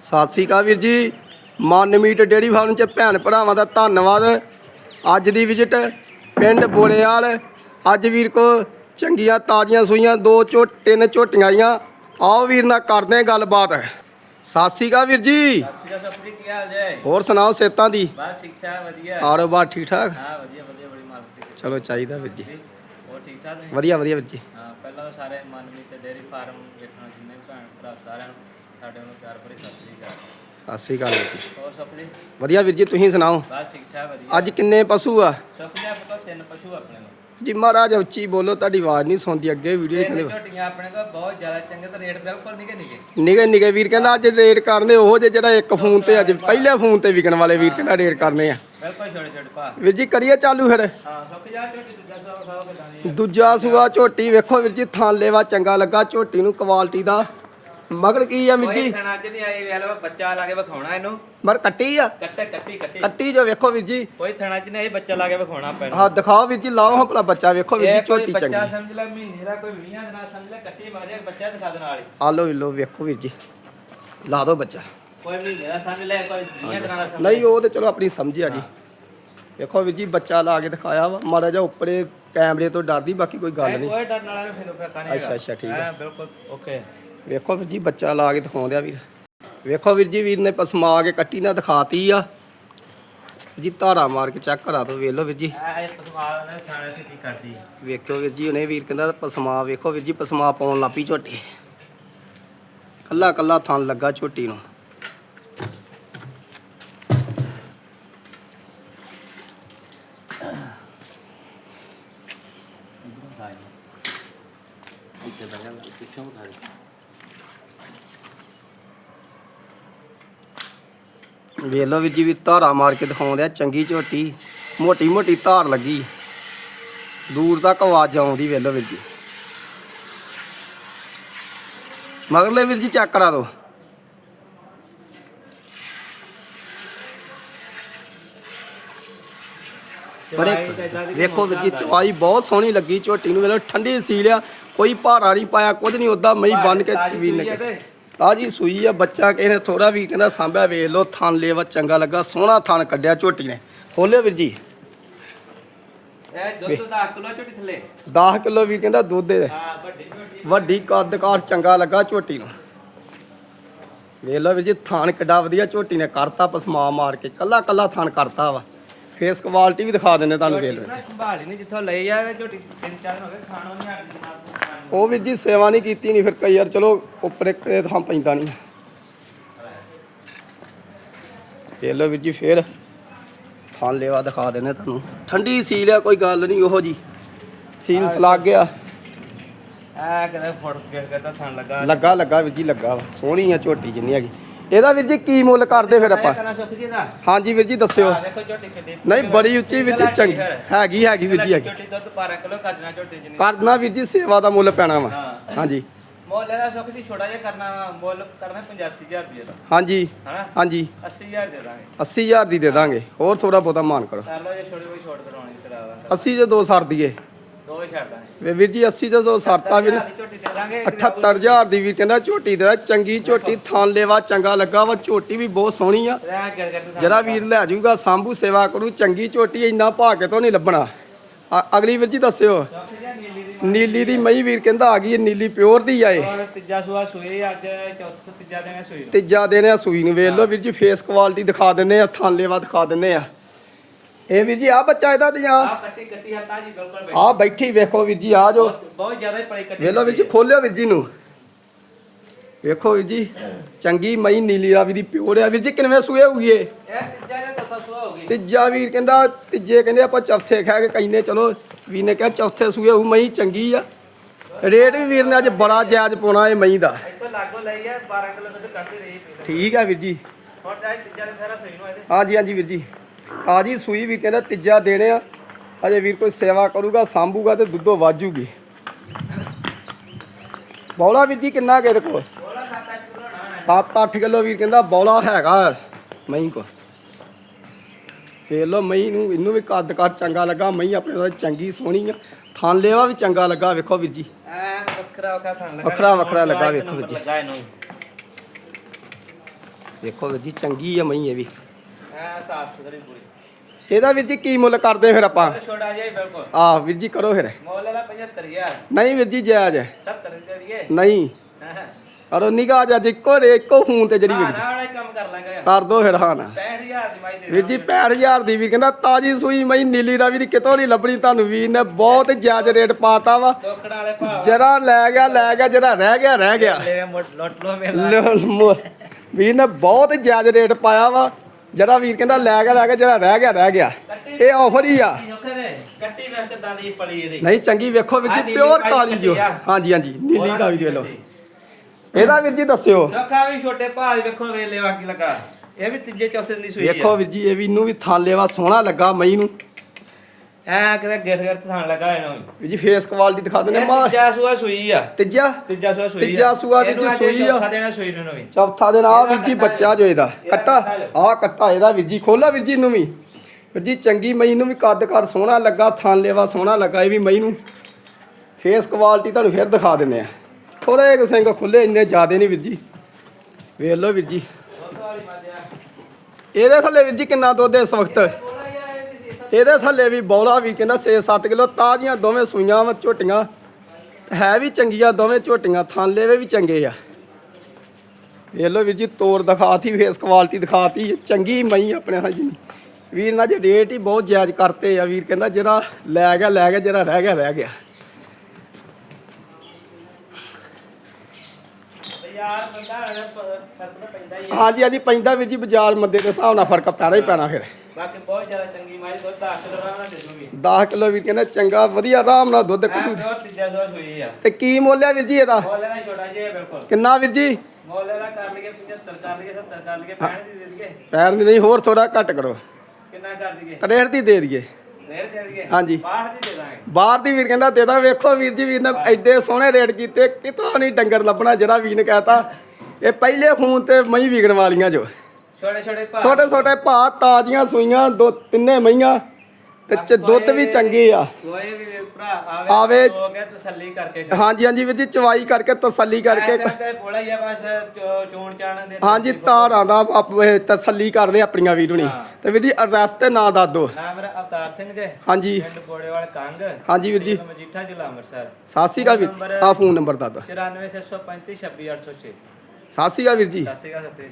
ਸਤਿ ਸ੍ਰੀ ਅਕਾਲ ਵੀਰ ਜੀ। ਮਨ meat dairy farm ਚ ਭੈਣ ਭਰਾਵਾਂ ਦਾ ਧੰਨਵਾਦ। ਅੱਜ ਦੀ ਵਿਜ਼ਿਟ ਪਿੰਡ ਬੋੜੇਵਾਲ ਅੱਜ ਵੀਰ ਕੋ ਚੰਗੀਆਂ ਤਾਜ਼ੀਆਂ ਸੂਈਆਂ ਦੋ ਝੋ ਤਿੰਨ ਝੋਟੀਆਂ ਆਈਆਂ। ਆਓ ਵੀਰ ਨਾਲ ਕਰਦੇ ਹਾਂ ਗੱਲਬਾਤ। ਸਤਿ ਸ੍ਰੀ ਅਕਾਲ ਵੀਰ ਜੀ। ਸਤਿ ਸ਼੍ਰੀ ਅਕਾਲ ਸਭ ਜੀ ਕੀ ਹਾਲ ਜੇ? ਹੋਰ ਸੁਣਾਓ ਸੇਤਾਂ ਦੀ? ਬਸ ਠੀਕ ਠਾਕ ਵਧੀਆ। ਕਾਰੋਬਾਰ ਠੀਕ ਠਾਕ? ਹਾਂ ਵਧੀਆ ਵਧੀਆ ਬੜੀ ਮਾਲਕ ਦੀ ਚਲੋ ਚਾਹੀਦਾ ਵੀਰ ਜੀ। ਕਿਰਪਾ। ਹੋਰ ਠੀਕ ਠਾਕ ਤੁਸੀਂ? ਵਧੀਆ ਵਧੀਆ ਵੀਰ ਜੀ। ਹਾਂ ਪਹਿਲਾਂ ਤਾਂ ਸਾਰੇ ਮਨਮੀ ਤੇ ਡੇਅਰੀ ਫਾਰਮ ਵੇਖਣਾ ਜਿੰਨੇ ਭੈਣ ਭਰਾ ਸਾਰਿਆਂ ਨੂੰ। ਸਾਡੇ ਵੱਲੋਂ ਪਿਆਰ ਭਰੀ ਸਤਿ ਸ਼੍ਰੀ ਅਕਾਲ। ਸਤਿ ਸ੍ਰੀ ਅਕਾਲ ਵੀਰ ਜੀ। ਹੋਰ ਜੀ ਵਧੀਆ ਵੀਰ ਜੀ ਤੁਸੀਂ ਸੁਣਾਓ? ਬਸ ਠੀਕ ਠਾਕ ਵਧੀਆ। ਅੱਜ ਕਿੰਨੇ ਪਸ਼ੂ ਆ? ਆਪਣੇ ਕੋਲ ਤਿੰਨ ਪਸ਼ੂ ਆਪਣੇ ਕੋਲ। ਜੀ ਮਹਾਰਾਜ ਉੱਚੀ ਬੋਲੋ ਤੁਹਾਡੀ ਆਵਾਜ਼ ਨਹੀਂ ਸੁਣਦੀ ਅੱਗੇ ਵੀਡੀਓ ਤਿੰਨ ਕਹਿੰਦੇ ਝੋਟੀਆਂ ਆਪਣੇ ਕੋਲ ਬਹੁਤ ਜ਼ਿਆਦਾ ਚੰਗੇ ਤੇ ਰੇਟ ਬਿਲਕੁਲ ਨਿਕੇ ਨਿਕੇ। ਨਿਗੇ ਨਿਗੇ ਵੀਰ ਕਹਿੰਦਾ ਅੱਜ ਰੇਟ ਕਰਨੇ ਉਹ ਜੇ ਜਿਹੜਾ ਇੱਕ ਫੋਨ ਤੇ ਅੱਜ ਪਹਿਲੇ ਫੋਨ ਤੇ ਵਿਕਣ ਵਾਲੇ ਵੀਰ ਕਹਿੰਦਾ ਰੇਟ ਕਰਨੇ ਆ। ਬਿਲਕੁਲ ਛੋਟੇ ਛੋਟੇ ਵੀਰ ਜੀ ਕਰੀਏ ਚਾਲੂ ਫਿਰ? ਹਾਂ ਸੁੱਕ ਜਾ ਝੋਟੀ ਦੂਜਾ ਸੌ ਦੂਜਾ ਸੂਆ ਝੋਟੀ ਵੇਖੋ ਵੀਰ ਜੀ ਥਾਂ ਲੇਵਾ ਚੰਗਾ ਲੱਗਾ ਝੋਟੀ ਨੂੰ ਕੁਆਲਿਟੀ ਦਾ ਮਗਰ ਕੀ ਆ ਜੀ ਥਣਾ ਚ ਨਹੀਂ ਆਈ ਵੇਖ ਲਓ ਬੱਚਾ ਲਾ ਕੇ ਵਿਖਾਉਣਾ ਇਹਨੂੰ। ਮਰ ਕੱਟੀ ਆ? ਕੱਟੇ ਕੱਟੀ ਕੱਟੀ। ਕੱਟੀ ਜੋ ਵੇਖੋ ਵੀਰ ਜੀ। ਕੋਈ ਥਣਾ ਚ ਨਹੀਂ ਆਈ ਬੱਚਾ ਲਾ ਕੇ ਵਿਖਾਉਣਾ ਪੈਣਾ ਹਾਂ ਦਿਖਾਓ ਵੀਰ ਜੀ ਲਾਓ ਹਾਂ ਭਲਾ ਬੱਚਾ ਵੇਖੋ ਵੀਰ ਜੀ ਕੋਈ ਝੋਟੀ ਬੱਚਾ ਚੰਗੀ। ਸਮਝ ਲੈ ਮਹੀਨੇ ਦਾ ਕੋਈ 20 ਦਿਨਾਂ ਸਮਝ ਲੈ ਕੱਟੀ ਮਾਰਿਆ ਬੱਚਾ ਦਿਖਾ ਦੇਣ ਵਾਲੀ। ਆਲੋ ਲੋ ਵੇਖੋ ਵੀਰ ਜੀ। ਲਾ ਦਿਓ ਬੱਚਾ। ਕੋਈ ਮਹੀਨੇ ਦਾ ਸਮਝ ਲੈ ਕੋਈ 20 ਦਿਨਾਂ ਦਾ ਸਮਝ ਨਹੀਂ ਉਹ ਤੇ ਚਲੋ ਆਪਣੀ ਸਮਝਿਆ ਜੀ ਵੇਖੋ ਵੀਰ ਜੀ ਬੱਚਾ ਲਾ ਕੇ ਦਿਖਾਇਆ ਵਾ। ਮਾੜਾ ਜਿਹਾ ਉੱਪਰੇ ਕੈਮਰੇ ਤੋਂ ਡਰਦੀ ਬਾਕੀ ਕੋਈ ਗੱਲ ਨਹੀਂ। ਕੋਈ ਡਰਨ ਵਾਲਾ ਨਹੀਂ ਫਿਰ ਫੇਕਾ ਨਹੀਂ ਅੱਛਾ, ਅੱਛਾ, ਠੀਕ। ਹੈ ਬਿਲਕੁਲ ਓਕੇ। ਵੇਖੋ ਵੀਰ ਜੀ ਬੱਚਾ ਲਾ ਕੇ ਦਿਖਾਉਂਦਿਆ ਵੀਰ। ਵੇਖੋ ਵੀਰ ਜੀ ਵੀਰ ਨੇ ਪਸਮਾ ਕੇ ਕੱਟੀ ਨਾ ਦਿਖਾਤੀ ਆ। ਜੀ ਧਾਰਾ ਮਾਰ ਕੇ ਚੈੱਕ ਕਰਾ ਦੋ ਵੇਖ ਲਓ ਵੀਰ ਜੀ। ਇਹ ਪਸਮਾਲ ਨੇ ਥਾਣੇ ਤੇ ਕੀ ਕਰਦੀ ਵੇਖਿਓ ਵੀਰ ਜੀ ਉਹਨੇ ਵੀਰ ਕਹਿੰਦਾ ਪਸਮਾ ਵੇਖੋ ਵੀਰ ਜੀ ਪਸਮਾ ਪਾਉਣ ਲੱਪੀ ਝੋਟੀ। ਕੱਲਾ ਕੱਲਾ ਥਣ ਲੱਗਾ ਝੋਟੀ ਨੂੰ। ਇੱਥੇ ਬਗਾ ਪਿੱਛੋਂ ਉਠਾ ਦੇ ਵੇਖ ਲਓ ਵੀਰ ਜੀ ਵੀਰ ਧਾਰਾ ਮਾਰ ਕੇ ਦਿਖਾਉਂਦਿਆ ਚੰਗੀ ਝੋਟੀ ਮੋਟੀ ਮੋਟੀ ਧਾਰ ਲੱਗੀ। ਦੂਰ ਤੱਕ ਆਵਾਜ਼ ਆਉਂਦੀ ਵੇਖ ਲਓ ਵੀਰ ਜੀ। ਮਗਰਲੇ ਵੀਰ ਜੀ ਚੈੱਕ ਕਰਾ ਦਿਓ। ਬੜੇ ਵੇਖੋ ਵੀਰ ਜੀ ਚਵਾਈ ਬਹੁਤ ਸੋਹਣੀ ਲੱਗੀ ਝੋਟੀ ਨੂੰ ਵੇਖ ਲਓ ਠੰਡੀ ਸੀ ਲਿਆ ਕੋਈ ਭਾਰਾ ਨਹੀਂ ਪਾਇਆ ਕੁਝ ਨਹੀਂ ਉਦਾਂ ਮਈ ਬੰਨ ਕੇ ਵੀਰ ਨੇ ਕਿਹਾ। ਤਾਜੀ ਸੂਈ ਆ ਬੱਚਾ ਕਿਸੇ ਨੇ ਥੋੜਾ ਵੀ ਕਹਿੰਦਾ ਸਾਂਭਿਆ ਵੇਖ ਲਓ ਥਣ ਲੇਵਾ ਚੰਗਾ ਲੱਗਾ ਸੋਹਣਾ ਥਣ ਕੱਢਿਆ ਝੋਟੀ ਨੇ। ਖੋਲਿਓ ਵੀਰ ਜੀ। ਇਹ ਦੁੱਧ ਦਾ ਕਿਲੋ ਝੋਟੀ ਥੱਲੇ। 10 ਕਿਲੋ ਵੀ ਕਹਿੰਦਾ ਦੁੱਧ ਦੇ। ਹਾਂ ਵੱਡੀ ਝੋਟੀ ਵੱਡੀ ਕੱਦਕਾਰ ਚੰਗਾ ਲੱਗਾ ਝੋਟੀ ਨੂੰ। ਵੇਖ ਲਓ ਵੀਰ ਜੀ ਥਣ ਕਿੱਡਾ ਵਧੀਆ ਝੋਟੀ ਨੇ ਕਰਤਾ ਪਸਮਾ ਮਾਰ ਕੇ ਕੱਲਾ ਕੱਲਾ ਥਣ ਕਰਤਾ ਵਾ। ਫੇਸ ਕੁਆਲਿਟੀ ਵੀ ਦਿਖਾ ਦਿੰਦੇ ਤੁਹਾਨੂੰ ਵੇਖ ਲਓ। ਸੰਭਾਲੀ ਨਹੀਂ ਜਿੱਥੋਂ ਲਈ ਆ ਝੋਟੀ ਤਿੰਨ ਚਾਰ ਦਿਨ ਹੋ ਗਏ ਖਾਣੋਂ ਨਹੀਂ ਹਟਦੀ ਜਨਾਬ। ਉਹ ਵੀਰ ਜੀ ਸੇਵਾ ਨਹੀਂ ਕੀਤੀ ਨਹੀਂ ਫਿਰ ਕਈ ਯਾਰ ਚਲੋ ਉੱਪਰ ਇੱਕ ਥਾਂ ਪੈਂਦਾ ਨਹੀਂ। ਚਲੋ ਵੀਰ ਜੀ ਫੇਰ ਥਾਂ ਲੇਵਾ ਦਿਖਾ ਦਿੰਦੇ ਤੁਹਾਨੂੰ। ਠੰਡੀ ਸੀਲ ਆ ਕੋਈ ਗੱਲ ਨਹੀਂ ਉਹੋ ਜੀ। ਸੀਲ ਸਲਾਗ ਗਿਆ। ਆ ਕਦੇ ਫੋੜ ਕੇ ਕਰਤਾ ਥਣ ਲੱਗਾ। ਲੱਗਾ ਲੱਗਾ ਵੀਰ ਜੀ ਲੱਗਾ ਵਾ। ਸੋਹਣੀ ਆ ਝੋਟੀ ਜਿੰਨੀ ਹੈਗੀ। ਇਹਦਾ ਵੀਰ ਜੀ ਕੀ ਮੁੱਲ ਕਰਦੇ ਫਿਰ ਆਪਾਂ? ਹਾਂਜੀ ਵੀਰ ਜੀ ਦੱਸਿਓ। ਨਹੀਂ ਬੜੀ ਉੱਚੀ ਵੀਰ ਜੀ ਚੰਗੀ। ਹੈਗੀ ਹੈਗੀ ਵੀਰ ਜੀ ਹੈਗੀ। ਝੋਟੀ ਦੁੱਧ 12 ਕਿਲੋ ਕਰ ਦੇਣਾ ਝੋਟੀ ਜਿੰਨੀ ਕਰਨਾ ਵੀਰ ਜੀ ਸੇਵਾ ਦਾ ਮੁੱਲ ਪੈਣਾ ਵਾ। ਹਾਂਜੀ। ਮੁੱਲ ਇਹਦਾ ਸੁੱਖ ਜੀ ਛੋਟਾ ਜਿਹਾ ਕਰਨਾ ਵਾ, ਮੁੱਲ ਕਰਨਾ 85000 ਰੁਪਏ ਦਾ। ਹਾਂਜੀ। ਹਾਂਜੀ। 80000 ਦੇ ਦਾਂਗੇ। 80000 ਦੀ ਦੇ ਦਾਂਗੇ। ਹੋਰ ਥੋੜਾ ਬਹੁਤਾ ਮਾਨ ਕਰੋ। ਕਰ ਲਓ ਜੇ ਛੋਟੀ ਕੋਈ ਛੋਟ ਕਰਾਉਣੀ ਕਰਾ ਦਾਂਗੇ। 80 ਜੋ ਦੋ ਸਰ ਛੱਡ ਦਾਂਗੇ ਵੇ ਵੀਰ ਜੀ 80 ਜੋ ਦੋ ਸਰਤਾ ਵੀਰ 70,000 ਦੀ ਝੋਟੀ ਦੇ ਦਾਂਗੇ 78000 ਦੀ ਵੀ ਕਹਿੰਦਾ ਝੋਟੀ ਦੇ ਚੰਗੀ ਝੋਟੀ ਥਾਂ ਲੇਵਾ ਚੰਗਾ ਲੱਗਾ ਵਾ ਝੋਟੀ ਵੀ ਬਹੁਤ ਸੋਹਣੀ ਆ। ਜਿਹੜਾ ਵੀਰ ਲੈ ਜਾਊਗਾ ਸਾਂਭੂ ਸੇਵਾ ਕਰੂ ਚੰਗੀ ਝੋਟੀ ਇੰਨਾ ਭਾ ਕੇ ਤੋਂ ਨਹੀਂ ਲੱਭਣਾ। ਅਗਲੀ ਵੀਰ ਜੀ ਦੱਸਿਓ। ਨੀਲੀ ਦੀ ਮਈ ਵੀਰ ਕਹਿੰਦਾ ਆ ਗਈ ਇਹ ਨੀਲੀ ਪਿਓਰ ਦੀ ਆਏ ਔਰ ਤੀਜਾ ਸੂਆ ਸੂਏ ਅੱਜ ਚੌਥਾ ਤੀਜਾ ਦਿਨ ਸੂਈ। ਤੀਜਾ ਦਿਨ ਆ ਸੂਈ ਨੂੰ ਵੇਖ ਲਓ ਵੀਰ ਜੀ ਫੇਸ ਕੁਆਲਿਟੀ ਦਿਖਾ ਦਿੰਨੇ ਆ ਥਾਂ ਲੇਵਾ ਦਿਖਾ ਦਿੰਨੇ ਆ। ਇਹ ਵੀਰ ਜੀ ਆ ਬੱਚਾ ਇਹਦਾ ਤੇ ਆ ਆਹ ਕੱਟੀ ਕੱਟੀ ਹੱਥਾਂ ਜੀ ਬਿਲਕੁਲ ਬੈਠੀ। ਆ ਬੈਠੀ ਵੇਖੋ ਵੀਰ ਜੀ ਆ ਜੋ। ਬਹੁਤ ਜ਼ਿਆਦਾ ਹੀ ਕੱਟੀ ਵੇਖ ਲਓ ਵੀਰ ਜੀ ਖੋਲਿਓ ਵੀਰ ਜੀ ਨੂੰ। ਵੇਖੋ ਵੀਰ ਜੀ ਚੰਗੀ ਮਈ ਨੀਲੀ ਰਾਵੀ ਦੀ ਪਿਓਰ ਆ। ਵੀਰ ਜੀ ਕਿੰਨਵੇਂ ਸੂਏ ਇਹ? ਇਹ ਤੀਜਾ ਹੋ ਵੀਰ ਕਹਿੰਦਾ ਤੀਜੇ ਕਹਿੰਦੇ ਆਪਾਂ ਚੌਥੇ ਖਾ ਕੇ ਕਹਿੰਦੇ ਚਲੋ ਵੀਰ ਨੇ ਕਿਹਾ ਚੌਥੇ ਸੂਏ ਹੋਊ ਮਈ ਚੰਗੀ ਆ। ਰੇਟ ਵੀ ਵੀਰ ਨੇ ਅੱਜ ਬੜਾ ਜਾਇਜ਼ ਪਾਉਣਾ ਇਹ ਮਈ ਦਾ। ਇੱਥੋਂ ਲਾਗੋ ਲਈ ਆ 12 ਕਿਲੋ ਦੁੱਧ ਕੱਢਦੀ ਰਹੀ ਪੀ ਠੀਕ ਆ ਵੀਰ ਜੀ। ਹਾਂਜੀ ਹਾਂਜੀ ਵੀਰ ਜੀ। ਆ ਸੂਈ ਵੀ ਕਹਿੰਦਾ ਤੀਜਾ ਦੇਣੇ ਆ। ਅਜੇ ਵੀਰ ਕੋਈ ਸੇਵਾ ਕਰੂਗਾ, ਸਾਂਭੂਗਾ ਤੇ ਦੁੱਧੋ ਵਾਜੂਗੀ। ਬੌਲਾ ਵੀਰ ਜੀ ਕਿੰਨਾ ਕਿਹਦੇ ਕੋਲ? 7-8 ਕਿਲੋ ਵੀਰ ਕਹਿੰਦਾ ਬੌਲਾ ਹੈਗਾ, ਮਹੀਂ ਕੋ ਵੇਖ ਲਓ ਮਹੀਂ ਨੂੰ, ਇਹਨੂੰ ਵੀ ਕੱਦ ਕਰ ਚੰਗਾ ਲੱਗਾ, ਮਹੀਂ ਆਪਣੇ ਨਾਲ ਚੰਗੀ ਸੋਹਣੀ ਆ। ਥਾਂ ਲੇਵਾ ਵੀ ਚੰਗਾ ਲੱਗਾ, ਵੇਖੋ ਵੀਰ ਜੀ। ਵੱਖਰਾ ਵੱਖਰਾ ਥਣ ਲੱਗਾ ਵੱਖਰਾ ਵੱਖਰਾ ਲੱਗਾ ਵੇਖੋ ਜੀ। ਲੱਗਾ ਵੀਰ ਜੀ, ਚੰਗੀ ਆ ਮਈ ਇਹ ਵੀ। ਐ ਸਾਫ਼ ਸੁਥਰੀ ਪੂਰੀ। ਇਹਦਾ ਵੀਰ ਜੀ ਕੀ ਮੁੱਲ ਕਰਦੇ ਫਿਰ ਆਪਾਂ? ਛੋਟਾ ਜਿਹਾ ਬਿਲਕੁਲ। ਆ ਵੀਰ ਜੀ ਕਰੋ ਫਿਰ। ਮੁੱਲ ਇਹਦਾ 75000 ਨਹੀਂ ਵੀਰ ਜੀ ਜਾਇਜ਼ ਹੈ। 70 ਦੇ ਨਹੀਂ। ਅਰੋ ਨਿਗਾਹ ਜਾ ਇੱਕੋ ਰੇ ਇੱਕੋ ਫੋਨ ਤੇ ਜਿਹੜੀ ਵਾਲਾ ਹੀ ਕੰਮ ਕਰ ਲਾਂਗੇ ਕਰ ਦੋ ਫਿਰ ਹਾਂ ਨਾ। 65000 ਦੀ ਮਾਈ ਦੇ ਵੀਰ ਜੀ 65000 ਦੀ ਵੀਰ ਕਹਿੰਦਾ ਤਾਜੀ ਸੂਈ ਮਈ ਨੀਲੀ ਰਾਵੀ ਦੀ ਕਿਤੋਂ ਨਹੀਂ ਲੱਭਣੀ ਤੁਹਾਨੂੰ ਵੀਰ ਨੇ ਬਹੁਤ ਜਾਇਜ਼ ਰੇਟ ਪਾਤਾ ਵਾ। ਦੋਕੜਾਂ ਵਾਲੇ ਭਾਅ ਜਰਾ ਲੈ ਗਿਆ ਲੈ ਗਿਆ ਜਿਹੜਾ ਰਹਿ ਗਿਆ ਰਹਿ ਗਿਆ। ਲੁੱਟ ਲੋ ਮੇਲਾ। ਵੀਰ ਨੇ ਬਹੁਤ ਜਾਇਜ਼ ਰੇਟ ਪਾਇਆ ਵਾ। ਜਰਾ ਵੀਰ ਕਹਿੰਦਾ ਲੈ ਗਿਆ ਲੈ ਗਿਆ ਜਿਹੜਾ ਰਹਿ ਗਿਆ ਰਹਿ ਗਿਆ। ਇਹ ਆਫਰ ਹੀ ਆ। ਯੋਖੇ ਦੇ। ਕੱਟੀ ਵੇਖ ਕਿਦਾਂ ਦੀ ਪਲੀ ਇਹਦੀ? ਨਹੀਂ ਚੰਗੀ ਵੇਖੋ ਵੀਰ ਜੀ ਪਿਓਰ ਕਾਲੀ ਜੋ ਆ। ਹਾਂਜੀ ਹਾਂਜੀ ਨੀਲੀ ਕਾਲੀ ਦੇ ਲੋ ਇਹਦਾ ਵੀਰ ਜੀ ਦੱਸਿਓ। ਲੋਕਾਂ ਵੀ ਛੋਟੇ ਦੀ ਵੇਖੋ ਵੇਲੇ ਵਾਕੀ ਲੱਗਾ। ਇਹ ਵੀ ਤੀਜੇ ਚੌਥੇ ਦਿਨ ਦੀ ਸੂਈ ਵੇਖੋ ਵੀਰ ਜੀ ਇਹ ਵੀ ਇਹਨੂੰ ਵੀ ਥਾਲੇਵਾ ਸੋਹਣਾ ਲੱਗਾ ਮਈ ਨੂੰ। ਐ ਕਿਤੇ ਗਿੱਠ ਗਿੱਠ ਥਾਣ ਲੱਗਾ ਇਹਨਾਂ। ਨੂੰ ਵੀਰ ਜੀ ਫੇਸ ਕੁਆਲਿਟੀ ਦਿਖਾ ਦਿੰਦੇ ਇਹ ਮਾ। ਤੀਜਾ ਸੂਆ ਸੂਈ ਆ। ਤੀਜਾ? ਤੀਜਾ ਸੂਆ ਸੂਈ ਆ। ਤੀਜਾ ਸੂਆ ਦੀ ਇਹਨੂੰ ਅੱਜ ਸੂਈ ਆ। ਚੌਥਾ ਦੇਣਾ ਸੂਈ ਨੂੰ ਵੀ। ਚੌਥਾ ਦਿਨ ਆ ਵੀਰ ਜੀ ਬੱਚਾ ਜੋ ਇਹਦਾ। ਕੱਟਾ। ਆ ਕੱਟਾ ਇਹਦਾ ਵੀਰ ਜੀ ਖੋਲਾ ਵੀਰ ਜੀ ਇਹਨੂੰ ਵੀ। ਵੀਰ ਜੀ ਚੰਗੀ ਮਈ ਨੂੰ ਵੀ ਕੱਦ ਕਰ ਸੋਹਣਾ ਲੱਗਾ ਥਾਲੇਵਾ ਸੋਹਣਾ ਲੱਗਾ ਇਹ ਵੀ ਮਈ ਨੂੰ। ਫੇਸ ਕੁਆਲਿਟੀ ਤੁਹਾਨੂੰ ਫਿਰ ਦਿਖਾ ਦਿੰਦੇ ਆ। ਥੋੜੇ ਜਿਹੇ ਸਿੰਘ ਖੁੱਲੇ ਇੰਨੇ ਜ਼ਿਆਦੇ ਨਹੀਂ ਵੀਰ ਜੀ। ਵੇਖ ਲਓ ਵੀਰ ਜੀ। ਇਹਦੇ ਥੱਲੇ ਵੀਰ ਜੀ ਕਿੰਨਾ ਦੁੱਧ ਇਸ ਵਕਤ? ਯਾਰ ਇਹਦੀ ਥੱਲੇ ਵੀ ਬੌਲਾ ਵੀ ਕਹਿੰਦਾ 6-7 ਕਿਲੋ ਤਾਜ਼ੀਆਂ ਦੋਵੇਂ ਸੂਈਆਂ ਵਾ ਝੋਟੀਆਂ। ਹੈ ਵੀ ਚੰਗੀਆਂ ਦੋਵੇਂ ਝੋਟੀਆਂ ਥਾਂਲੇਵੇ ਵੀ ਚੰਗੇ ਆ। ਵੇਖ ਲਓ ਵੀਰ ਜੀ ਤੋਰ ਦਿਖਾਤੀ ਫੇਸ ਕੁਆਲਿਟੀ ਦਿਖਾਤੀ ਚੰਗੀ ਮਈ ਆਪਣੇ ਨਾਲ ਜੀ ਵੀਰ ਨਾਲ ਜੇ ਰੇਟ ਹੀ ਬਹੁਤ ਜਾਇਜ਼ ਕਰਤੇ ਆ ਵੀਰ ਕਹਿੰਦਾ ਜਿਹੜਾ ਲੈ ਗਿਆ ਲੈ ਗਿਆ ਜਿਹੜਾ ਰਹਿ ਗਿਆ ਰਹਿ ਗਿਆ। ਤੇ ਯਾਰ ਬੰਦਾ ਹਣਾ ਫ਼ਰਕ ਤਾਂ ਪੈਂਦਾ ਹੀ ਆ। ਹਾਂਜੀ ਹਾਂਜੀ ਪੈਂਦਾ ਵੀਰ ਜੀ ਬਾਜ਼ਾਰ ਮੱਦੇ ਦੇ ਹਿਸਾਬ ਨਾਲ ਫ਼ਰਕ ਪੈਣਾ ਹੀ ਪੈਣਾ ਫਿਰ। ਬਾਕੀ ਬਹੁਤ ਜ਼ਿਆਦਾ ਚੰਗੀ ਮਾਈ ਦੁੱਧ 10 ਕਿਲੋ ਆਰਾਮ ਨਾਲ ਦੇ ਦੂਗੀ। 10 ਕਿਲੋ ਵੀਰ ਕਹਿੰਦਾ ਚੰਗਾ ਵਧੀਆ ਆਰਾਮ ਨਾਲ ਦੁੱਧ ਕੱਢੂ। ਤੀਜਾ ਆ। ਤੇ ਕੀ ਮੁੱਲ ਵੀਰ ਜੀ ਇਹਦਾ? ਮੁੱਲ ਇਹਦਾ ਛੋਟਾ ਜਿਹਾ ਹੈ ਬਿਲਕੁਲ। ਕਿੰਨਾ ਵੀਰ ਜੀ? ਮੁੱਲ ਇਹਦਾ ਕਰ ਲਈਏ 75 ਕਰ ਲਈਏ 70 ਕਰ ਲਈਏ 65 ਦੀ ਦੇ ਦਈਏ। ਪੈਰ ਦੀ ਨਹੀਂ ਹੋਰ ਥੋੜਾ ਘੱਟ ਕਰੋ। ਕਿੰਨਾ ਕਰ ਦਈਏ? ਦੀ ਦੇ ਦਈਏ। ਹਾਂਜੀ। 62 ਦੀ ਦੇ ਦਾਂਗੇ। ਬਾਹਰ ਦੀ ਵੀਰ ਕਹਿੰਦਾ ਦੇਦਾ ਵੇਖੋ ਵੀਰ ਜੀ ਵੀਰ ਨੇ ਐਡੇ ਸੋਹਣੇ ਰੇਟ ਕੀਤੇ ਕਿਤੋਂ ਨਹੀਂ ਡੰਗਰ ਲੱਭਣਾ ਜਿਹੜਾ ਵੀਰ ਨੇ ਕਹਤਾ। ਇਹ ਪਹਿਲੇ ਫੋਨ ਤੇ ਮਈ ਵਿਕਣ ਵਾਲੀਆਂ ਜੋ। ਛੋਟੇ ਛੋਟੇ ਭਾਅ। ਛੋਟੇ ਛੋਟੇ ਭਾ ਤਾਜ਼ੀਆਂ ਸੂਈਆਂ ਦੋ ਤਿੰਨੇ ਮਈਆਂ ਤੇ ਚ ਦੁੱਧ ਵੀ ਚੰਗੇ ਆ। ਕੋਈ ਵੀ ਵੀਰ ਭਰਾ ਆਵੇ ਆਵੇ। ਹੋ ਗਿਆ ਤਸੱਲੀ ਕਰਕੇ। ਹਾਂਜੀ ਹਾਂਜੀ ਵੀਰ ਜੀ ਚਵਾਈ ਕਰਕੇ ਤਸੱਲੀ ਕਰਕੇ ਐਂ ਕਰਕੇ ਬੋਲਾ ਹੀ ਆ ਬਸ ਚੋ- ਚੋਣ ਚਾਣ ਦੇ ਹਾਂਜੀ ਤਾਰਾਂ ਦਾ ਆਪ- ਇਹ ਤਸੱਲੀ ਕਰਦੇ ਆਪਣੀਆਂ ਵੀਰ ਹੁਣੀ। ਹਾਂ। ਤੇ ਵੀਰ ਜੀ ਐਡਰੈਸ ਤੇ ਨਾਂ ਦੱਸ ਦਿਓ ਨਾਮ ਮੇਰਾ ਅਵਤਾਰ ਸਿੰਘ ਜੇ ਹਾਂਜੀ। ਪਿੰਡ ਬੋੜੇਵਾਲ ਕੰਗ। ਹਾਂਜੀ ਵੀਰ ਜੀ। ਮਜੀਠਾ ਜ਼ਿਲ੍ਹਾ ਅੰਮ੍ਰਿਤਸਰ। ਸਤਿ ਸ਼੍ਰੀ ਅਕਾਲ ਵੀਰ। ਆ ਫੋਨ ਨੰਬਰ ਦੱਸ ਦਿਓ 94635 26806 ਸਤਿ ਸ਼੍ਰੀ ਅਕਾਲ ਵੀਰ ਜੀ। ਸਤਿ ਸ਼੍ਰੀ ਅਕਾਲ ਸੱਤੇ